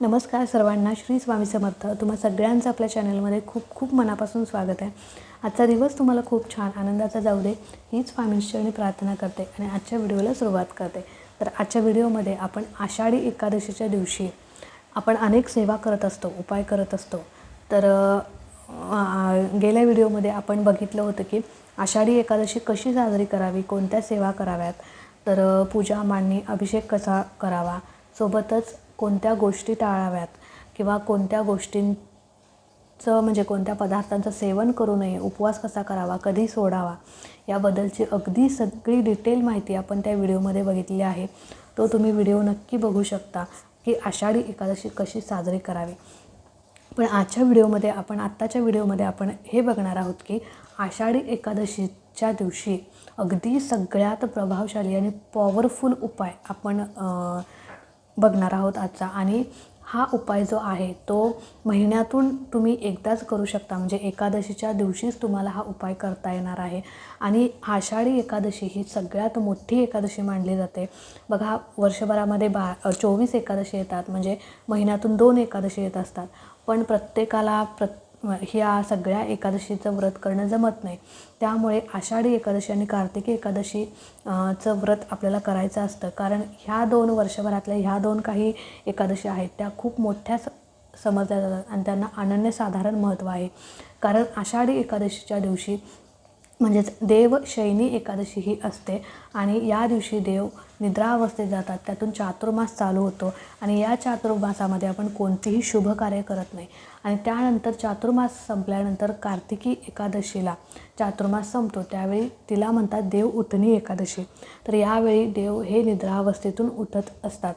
नमस्कार सर्वांना श्री स्वामी समर्थ. तुम्हा सगळ्यांचं आपल्या चॅनलमध्ये खूप खूप मनापासून स्वागत आहे. आजचा दिवस तुम्हाला खूप छान आनंदाचा जाऊ दे हीच स्वामींचरणी प्रार्थना करते आणि आजच्या व्हिडिओला सुरुवात करते. तर आजच्या व्हिडिओमध्ये आपण आषाढी एकादशीच्या दिवशी आपण अनेक सेवा करत असतो उपाय करत असतो. तर गेल्या व्हिडिओमध्ये आपण बघितलं होतं की आषाढी एकादशी कशी साजरी करावी कोणत्या सेवा कराव्यात? तर पूजा मांडणी अभिषेक कसा करावा? सोबतच कोणत्या गोष्टी टाळाव्यात किंवा कोणत्या गोष्टींचं म्हणजे कोणत्या पदार्थांचं सेवन करू नये उपवास कसा करावा कधी सोडावा याबद्दलची अगदी सगळी डिटेल माहिती आपण त्या व्हिडिओमध्ये बघितली आहे. तो तुम्ही व्हिडिओ नक्की बघू शकता की आषाढी एकादशी कशी साजरी करावी. पण आजच्या व्हिडिओमध्ये आपण आत्ताच्या व्हिडिओमध्ये आपण हे बघणार आहोत की आषाढी एकादशीच्या दिवशी अगदी सगळ्यात प्रभावशाली आणि पॉवरफुल उपाय आपण बघणार आहोत आजचा. आणि हा उपाय जो आहे तो महिन्यातून तुम्ही एकदाच करू शकता. म्हणजे एकादशीच्या दिवशीच तुम्हाला हा उपाय करता येणार आहे. आणि आषाढी एकादशी ही सगळ्यात मोठी एकादशी मानली जाते. बघा वर्षभरामध्ये बा चोवीस एकादशी येतात. म्हणजे महिन्यातून दोन एकादशी येत असतात. पण प्रत्येकाला प्रत ह्या सगळ्या एकादशीचं व्रत करणं जमत नाही. त्यामुळे आषाढी एकादशी आणि कार्तिकी एकादशी चं व्रत आपल्याला करायचं असतं. कारण ह्या दोन वर्षभरातल्या ह्या दोन काही एकादशी आहेत त्या खूप मोठ्या स समजल्या जातात आणि त्यांना अनन्यसाधारण महत्त्व आहे. कारण आषाढी एकादशीच्या दिवशी म्हणजेच देव शयनी एकादशी ही असते. आणि या दिवशी देव निद्रावस्थेत जातात. त्यातून चातुर्मास चालू होतो. आणि या चातुर्मासामध्ये आपण कोणतीही शुभ कार्य करत नाही. आणि त्यानंतर चातुर्मास संपल्यानंतर कार्तिकी एकादशीला चातुर्मास संपतो. त्यावेळी तिला म्हणतात देव उठणी एकादशी. तर यावेळी देव हे निद्रावस्थेतून उठत असतात.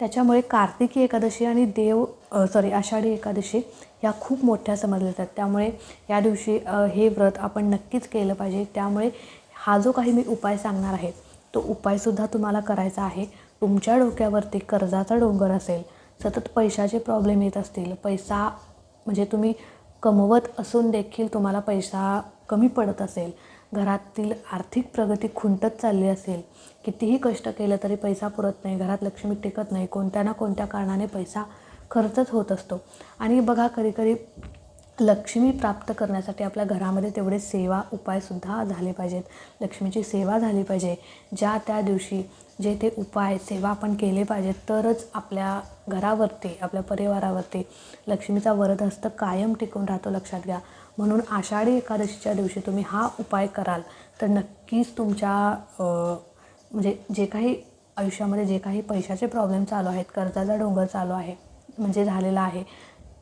त्याच्यामुळे कार्तिकी एकादशी आणि देव सॉरी आषाढी एकादशी ह्या खूप मोठ्या समजल्या जातात त्यामुळे या दिवशी हे व्रत आपण नक्कीच केलं पाहिजे. त्यामुळे हा जो काही मी उपाय सांगणार आहे तो उपायसुद्धा तुम्हाला करायचा आहे. तुमच्या डोक्यावरती कर्जाचा डोंगर असेल सतत पैशाचे प्रॉब्लेम येत असतील पैसा म्हणजे तुम्ही कमवत असून देखील तुम्हाला पैसा कमी पडत असेल घरातील आर्थिक प्रगती खुंटत चालली असेल कितीही कष्ट केलं तरी पैसा पुरत नाही घरात लक्ष्मी टिकत नाही कोणत्या ना कोणत्या कारणाने पैसा खर्चच होत असतो. आणि बघा कधी कधी लक्ष्मी प्राप्त करण्यासाठी आपल्या घरामध्ये तेवढे सेवा उपायसुद्धा झाले पाहिजेत. लक्ष्मीची सेवा झाली पाहिजे. ज्या त्या दिवशी जे ते उपाय सेवा आपण केले पाहिजेत तरच आपल्या घरावरती आपल्या परिवारावरती लक्ष्मीचा वरदहस्त कायम टिकून राहतो लक्षात घ्या. म्हणून आषाढी एकादशीच्या दिवशी तुम्ही हा उपाय कराल तर नक्कीच तुमच्या म्हणजे जे काही आयुष्यामध्ये जे काही पैशाचे प्रॉब्लेम चालू आहेत कर्जाचा डोंगर चालू आहे म्हणजे झालेला आहे.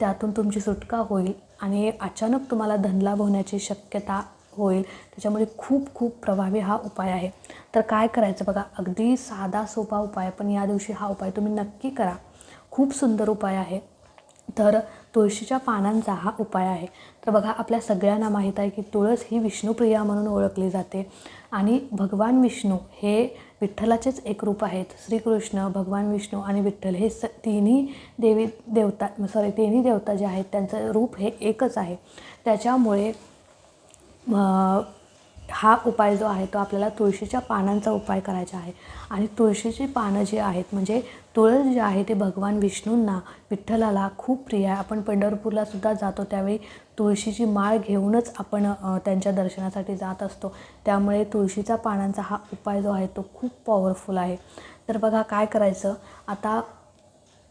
त्यातून तुमची सुटका होईल आणि अचानक तुम्हाला धनलाभ होण्याची शक्यता होईल. त्याच्यामुळे खूप खूप प्रभावी हा उपाय आहे. तर काय करायचं बघा अगदी साधा सोपा उपाय पण या दिवशी हा उपाय तुम्ही नक्की करा. खूप सुंदर उपाय आहे. तर तुळशीच्या पानांचा हा उपाय आहे. तर बघा आपल्या सगळ्यांना माहीत आहे की तुळस ही विष्णुप्रिया म्हणून ओळखली जाते. आणि भगवान विष्णू हे विठ्ठलाचेच एक रूप आहेत. श्रीकृष्ण भगवान विष्णू आणि विठ्ठल हे स तिन्ही देवी देवता सॉरी तिन्ही देवता जे आहेत त्यांचं रूप हे एकच आहे. त्याच्यामुळे हा उपाय जो आहे तो आपल्याला तुळशीच्या पानांचा उपाय करायचा आहे. आणि तुळशीची पानं जी आहेत म्हणजे तुळस जे आहे ते भगवान विष्णूंना विठ्ठलाला खूप प्रिय आहे. आपण पंढरपूरला सुद्धा जातो त्यावेळी तुळशीची माळ घेऊनच आपण त्यांच्या दर्शनासाठी जात असतो. त्यामुळे तुळशीचा पानांचा हा उपाय जो आहे तो खूप पॉवरफुल आहे. तर बघा काय करायचं? आता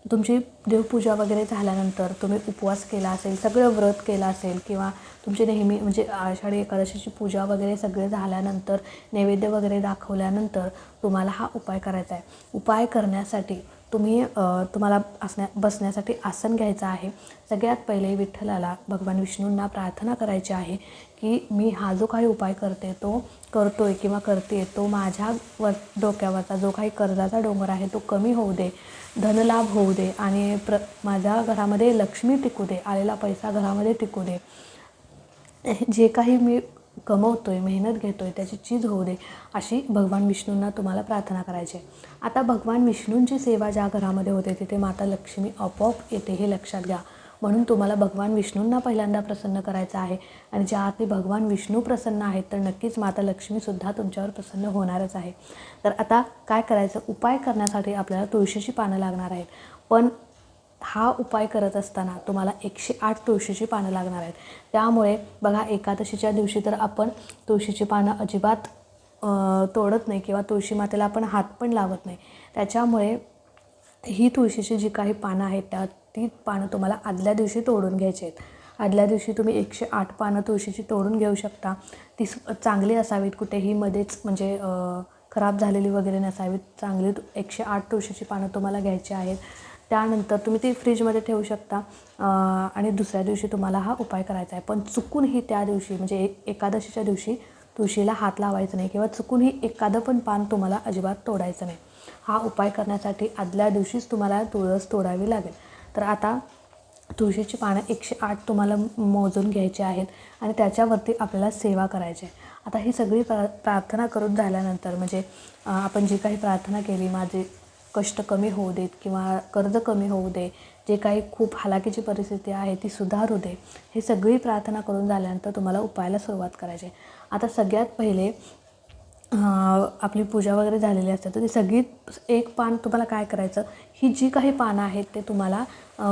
तुमची देवपूजा वगैरे झाल्यानंतर तुम्ही उपवास केला असेल सगळं व्रत केलं असेल किंवा तुमची नेहमी म्हणजे आषाढी एकादशीची पूजा वगैरे सगळे झाल्यानंतर नैवेद्य वगैरे दाखवल्यानंतर तुम्हाला हा उपाय करायचा आहे. उपाय करण्यासाठी तुम्ही तुम्हाला असण्या बसण्यासाठी आसन घ्यायचं आहे. सगळ्यात पहिले विठ्ठलाला भगवान विष्णूंना प्रार्थना करायची आहे की मी हा जो काही उपाय करते तो करतो आहे किंवा करते तो माझ्या वर डोक्यावरचा जो काही कर्जाचा डोंगर आहे तो कमी होऊ दे धनलाभ होऊ दे आणि प्र माझ्या घरामध्ये लक्ष्मी टिकू दे आलेला पैसा घरामध्ये टिकू दे. जे काही मी कमवतो आहे मेहनत घेतो आहे त्याची चीज होऊ दे अशी भगवान विष्णूंना तुम्हाला प्रार्थना करायची आहे. आता भगवान विष्णूंची सेवा ज्या घरामध्ये होते तिथे माता लक्ष्मी आपोआप येते हे लक्षात घ्या. म्हणून तुम्हाला भगवान विष्णूंना पहिल्यांदा प्रसन्न करायचं आहे. आणि ज्या अर्थी भगवान विष्णू प्रसन्न आहेत तर नक्कीच माता लक्ष्मीसुद्धा तुमच्यावर प्रसन्न होणारच आहे. तर आता काय करायचं? उपाय करण्यासाठी आपल्याला तुळशीची पानं लागणार आहेत. पण हा उपाय करत असताना तुम्हाला एकशे आठ तुळशीची पानं लागणार आहेत. त्यामुळे बघा एकादशीच्या दिवशी तर आपण तुळशीची पानं अजिबात तोडत नाही किंवा तुळशी मातेला आपण हात पण लावत नाही. त्याच्यामुळे ही तुळशीची जी काही पानं आहेत त्या ती पानं तुम्हाला आदल्या दिवशी तोडून घ्यायची आहेत. आदल्या दिवशी तुम्ही एकशे आठ पानं तुळशीची तोडून घेऊ शकता. ती चांगली असावीत कुठेही मध्येच म्हणजे खराब झालेली वगैरे नसावीत. चांगली एकशे आठ तुळशीची पानं तुम्हाला घ्यायची आहेत. त्यानंतर तुम्ही ती फ्रीजमध्ये ठेवू शकता. आणि दुसऱ्या दिवशी तुम्हाला हा उपाय करायचा आहे. पण चुकूनही त्या दिवशी म्हणजे एक एकादशीच्या दिवशी तुळशीला हात लावायचा नाही किंवा चुकूनही एखादं पण पान तुम्हाला अजिबात तोडायचं नाही. हा उपाय करण्यासाठी आदल्या दिवशीच तुम्हाला तुळस तोडावी लागेल. तर आता तुळशीची पानं एकशे आठ तुम्हाला मोजून घ्यायची आहेत आणि त्याच्यावरती आपल्याला सेवा करायची आहे. आता ही सगळी प्रा प्रार्थना करून झाल्यानंतर म्हणजे आपण जी काही प्रार्थना केली माझे कष्ट कमी होऊ देत किंवा कर्ज कमी होऊ दे जे काही खूप हालाकीची परिस्थिती आहे ती सुधारू दे हे सगळी प्रार्थना करून झाल्यानंतर तुम्हाला उपायाला सुरुवात करायची आहे. आता सगळ्यात पहिले आपली पूजा वगैरे झालेली असते तर ती सगळी एक पान तुम्हाला काय करायचं ही जी काही पानं आहेत ते तुम्हाला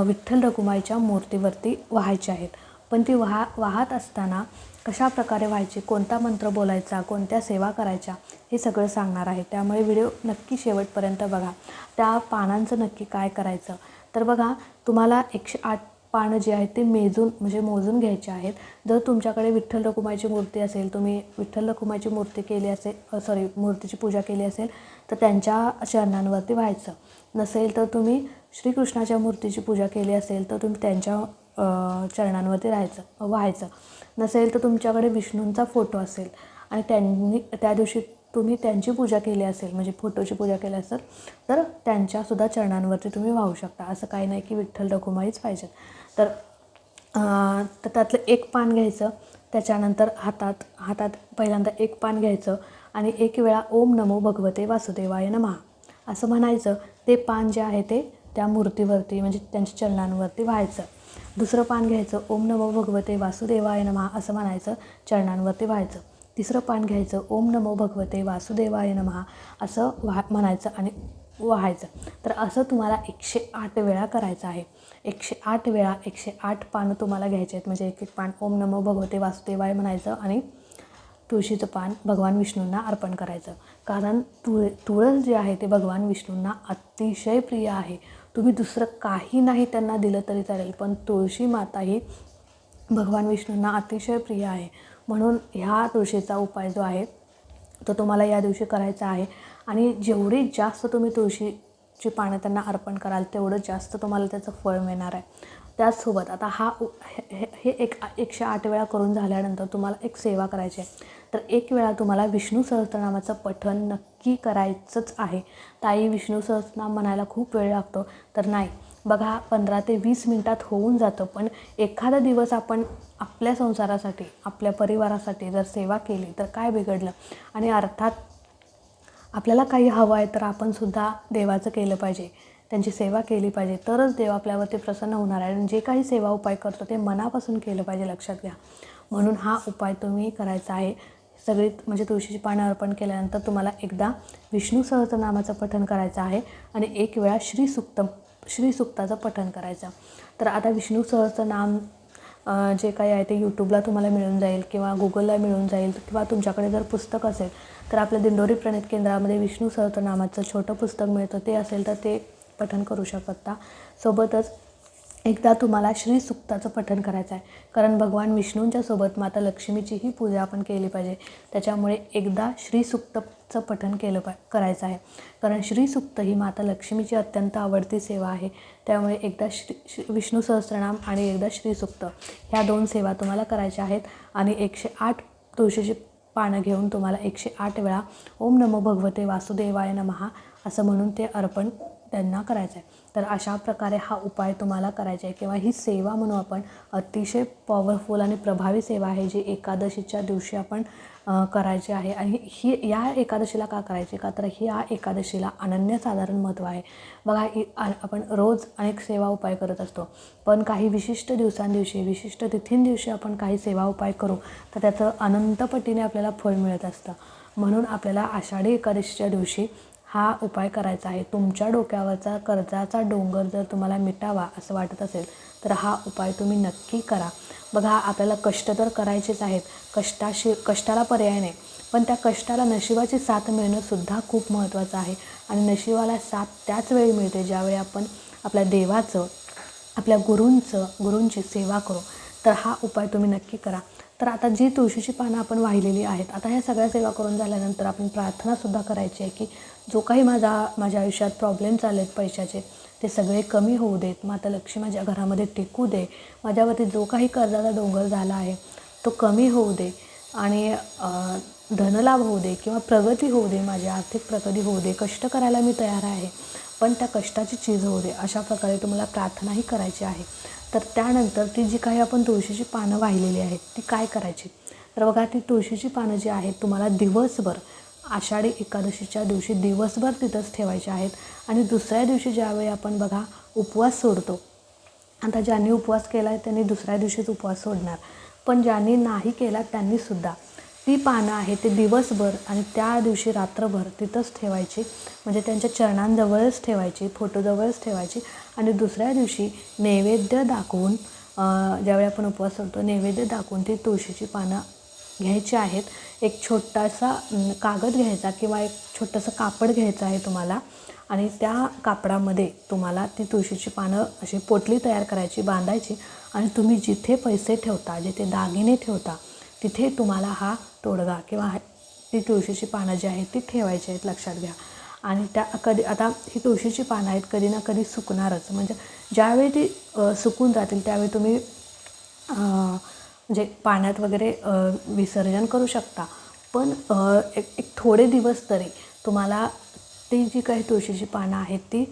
विठ्ठल रखुमाईच्या मूर्तीवरती व्हायचे आहेत पण ती वाहा वाहत असताना कशा प्रकारे व्हायची कोणता मंत्र बोलायचा कोणत्या सेवा करायच्या हे सगळं सांगणार आहे. त्यामुळे व्हिडिओ नक्की शेवटपर्यंत बघा. त्या पानांचं नक्की काय करायचं? तर बघा तुम्हाला एकशे आठ पानं जी आहेत ते मेजून म्हणजे मोजून घ्यायचे आहेत. जर तुमच्याकडे विठ्ठल रखुमाईची मूर्ती असेल तुम्ही विठ्ठल रखुमाईची मूर्ती केली असेल सॉरी मूर्तीची पूजा केली असेल तर त्यांच्या चरणांवरती व्हायचं. नसेल तर तुम्ही श्रीकृष्णाच्या मूर्तीची पूजा केली असेल तर तुम्ही त्यांच्या चरणांवरती राहायचं व्हायचं. नसेल तर तुमच्याकडे विष्णूंचा फोटो असेल आणि त्यांनी त्या दिवशी तुम्ही त्यांची पूजा केली असेल म्हणजे फोटोची पूजा केली असेल तर त्यांच्यासुद्धा चरणांवरती तुम्ही वाहू शकता. असं काही नाही की विठ्ठल रखुमाईच पाहिजेत. तर तर त्यातलं एक पान घ्यायचं त्याच्यानंतर हातात हातात पहिल्यांदा एक पान घ्यायचं आणि एक वेळा ओम नमो भगवते वासुदेवाय नमः असं म्हणायचं ते पान जे आहे ते त्या मूर्तीवरती म्हणजे त्यांच्या चरणांवरती व्हायचं. दुसरं पान घ्यायचं ओम नमो भगवते वासुदेवाय नमः असं म्हणायचं चरणांवरती व्हायचं. तिसरं पान घ्यायचं ओम नमो भगवते वासुदेवाय नमहा असं व्हा म्हणायचं आणि व्हायचं. तर असं तुम्हाला एकशे आठ वेळा करायचं आहे. एकशे आठ वेळा एकशे आठ पानं तुम्हाला घ्यायचे आहेत. म्हणजे एक एक पान ओम नमो भगवते वासुदेवाय म्हणायचं आणि तुळशीचं पान भगवान विष्णूंना अर्पण करायचं. कारण तुळ तुळस जे आहे ते भगवान विष्णूंना अतिशय प्रिय आहे. तुम्ही दुसरं काही नाही त्यांना दिलं तरी चालेल पण तुळशी माता ही भगवान विष्णूंना अतिशय प्रिय आहे. म्हणून ह्या तुळशीचा उपाय जो आहे तो तुम्हाला या दिवशी करायचा आहे. आणि जेवढी जास्त तुम्ही तुळशीची पानं त्यांना अर्पण कराल तेवढं जास्त तुम्हाला त्याचं फळ मिळणार आहे. त्याचसोबत आता हा उ- हे हे- हे एक एकशे आठ वेळा करून झाल्यानंतर तुम्हाला एक सेवा करायची आहे. तर एक वेळा तुम्हाला विष्णू सहस्त्रनामाचं पठण नक्की करायचंच आहे. ताई विष्णू सहस्त्रनाम म्हणायला खूप वेळ लागतो. तर नाही बघा पंधरा ते वीस मिनटात होऊन जातं पण एखादा दिवस आपण आपल्या संसारासाठी आपल्या परिवारासाठी जर सेवा केली तर काय बिघडलं? आणि अर्थात आपल्याला काही हवं आहे तर आपणसुद्धा देवाचं केलं पाहिजे. त्यांची सेवा केली पाहिजे. तरच देव आपल्यावरती प्रसन्न होणार आहे. आणि जे काही सेवा उपाय करतो ते मनापासून केलं पाहिजे लक्षात घ्या. म्हणून हा उपाय तुम्ही करायचा आहे. सगळी म्हणजे तुळशीची पानं अर्पण केल्यानंतर तुम्हाला एकदा विष्णू सहस्रनामाचं पठण करायचं आहे. आणि एक वेळा श्री श्रीसुक्ताचं श्री सुक्ताचं पठण करायचं. तर आता विष्णू सहस्रनाम जे काही आहे ते यूट्यूबला तुम्हाला मिळून जाईल किंवा गुगलला मिळून जाईल किंवा तुमच्याकडे जर पुस्तक असेल तर आपल्या दिंडोरी प्रणित केंद्रामध्ये विष्णू सहस्रनामाचं छोटं पुस्तक मिळतं. ते असेल तर ते पठन करू शकता सोबतच एकदा तुम्हाला श्री सुक्ताचं पठन करायचं आहे कारण भगवान विष्णूंच्या सोबत माता लक्ष्मीचीही पूजा आपण केली पाहिजे. त्याच्यामुळे एकदा श्री सुक्तचं पठन केलं पा करायचं आहे. कारण श्री सुक्त ही माता लक्ष्मीची अत्यंत आवडती सेवा आहे. त्यामुळे एकदा श्री श्री विष्णू सहस्रनाम आणि एकदा श्री सुक्त ह्या दोन सेवा तुम्हाला करायच्या आहेत. आणि एकशे आठ तुळशीची पानं घेऊन तुम्हाला एकशे आठ वेळा ओम नमो भगवते वासुदेवाय नमहा असं म्हणून ते अर्पण त्यांना करायचं आहे तर अशा प्रकारे हा उपाय तुम्हाला करायचा आहे किंवा ही सेवा म्हणू आपण अतिशय पॉवरफुल आणि प्रभावी सेवा आहे जी एकादशीच्या दिवशी आपण करायची आहे. आणि ही या एकादशीला का करायची? का तर ही या एकादशीला अनन्यसाधारण महत्त्व आहे. बघा आपण रोज अनेक सेवा उपाय करत असतो. पण काही विशिष्ट दिवसांदिवशी विशिष्ट तिथींदिवशी आपण काही सेवा उपाय करू तर त्याचं अनंतपटीने आपल्याला फळ मिळत असतं. म्हणून आपल्याला आषाढी एकादशीच्या दिवशी हा उपाय करायचा आहे. तुमच्या डोक्यावरचा कर्जाचा डोंगर जर तुम्हाला मिटावा असं वाटत असेल तर हा उपाय तुम्ही नक्की करा. बघा आपल्याला कष्ट तर करायचेच आहेत. कष्टाशी कष्टाला पर्याय नाही. पण त्या कष्टाला नशिबाची साथ मिळणंसुद्धा खूप महत्त्वाचं आहे. आणि नशिबाला साथ त्याच वेळी मिळते ज्यावेळी आपण आपल्या देवाचं आपल्या गुरूंचं गुरूंची सेवा करू. तर हा उपाय तुम्ही नक्की करा. तर आता जी तुळशीची पानं आपण वाहिलेली आहेत आता ह्या सगळ्या सेवा करून झाल्यानंतर आपण प्रार्थनासुद्धा करायची आहे की जो काही माझा माझ्या आयुष्यात प्रॉब्लेम चालले आहेत पैशाचे ते सगळे कमी होऊ देत. माता लक्ष्मी माझ्या घरामध्ये टिकू दे. माझ्यावरती जो काही कर्जाचा डोंगर झाला आहे तो कमी होऊ दे. आणि धनलाभ होऊ दे किंवा प्रगती होऊ दे माझी आर्थिक प्रगती होऊ दे. कष्ट करायला मी तयार आहे. पण त्या कष्टाची चीज होऊ दे अशा प्रकारे तुम्हाला प्रार्थनाही करायची आहे. तर त्यानंतर ती जी काही आपण तुळशीची पानं वाहिलेली आहेत ती काय करायची? तर बघा ती तुळशीची पानं जी आहेत तुम्हाला दिवसभर आषाढी एकादशीच्या दिवशी दिवसभर तिथंच ठेवायचे आहेत. आणि दुसऱ्या दिवशी ज्यावेळी आपण बघा उपवास सोडतो आता ज्यांनी उपवास केला आहे त्यांनी दुसऱ्या दिवशीच उपवास सोडणार. पण ज्यांनी नाही केला त्यांनीसुद्धा. ती पानं आहे ते दिवसभर आणि त्या दिवशी रात्रभर तिथंच ठेवायची. म्हणजे त्यांच्या चरणांजवळच ठेवायची फोटोजवळच ठेवायची आणि दुसऱ्या दिवशी नैवेद्य दाखवून ज्यावेळी आपण उपवास करतो नैवेद्य दाखवून ती तुळशीची पानं घ्यायची आहेत. एक छोटासा कागद घ्यायचा किंवा एक छोटंसं कापड घ्यायचं आहे तुम्हाला आणि त्या कापडामध्ये तुम्हाला ती तुळशीची पानं अशी पोटली तयार करायची बांधायची आणि तुम्ही जिथे पैसे ठेवता जिथे दागिने ठेवता तिथे तुम्हाला हा तोडगा किंवा ती तुळशीची पानं जी आहेत ती ठेवायची आहेत लक्षात घ्या. आणि त्या कधी आता ही तुळशीची पानं आहेत कधी ना कधी सुकणारच. म्हणजे ज्यावेळी ती सुकून जातील त्यावेळी तुम्ही जे म्हणजे पाण्यात वगैरे विसर्जन करू शकता. पण एक एक थोडे दिवस तरी तुम्हाला ती जी काही तुळशीची पानं आहेत ती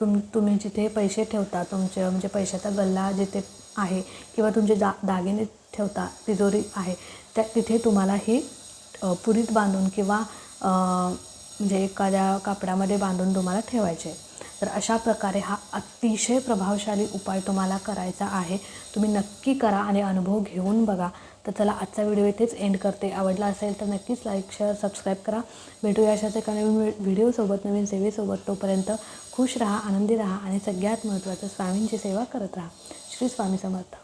तुम तुम्ही जिथे पैसे ठेवता तुमचे म्हणजे पैशाचा गल्ला जिथे आहे किंवा तुमचे दा दागिने ठेवता तिजोरी आहे त्या तिथे तुम्हाला ही पुरीत बांधून किंवा म्हणजे एखाद्या कापडामध्ये बांधून तुम्हाला ठेवायचे. तर अशा प्रकारे हा अतिशय प्रभावशाली उपाय तुम्हाला करायचा आहे. तुम्ही नक्की करा आणि अनुभव घेऊन बघा. तर चला आजचा व्हिडिओ इथेच एंड करते. आवडला असेल तर नक्कीच लाईक शेअर सबस्क्राईब करा. भेटूया अशाच एका नवीन व्हिडिओसोबत नवीन सेवेसोबत तोपर्यंत खुश राहा आनंदी राहा आणि सगळ्यात महत्त्वाचं स्वामींची सेवा करत राहा. श्री स्वामी समर्थ.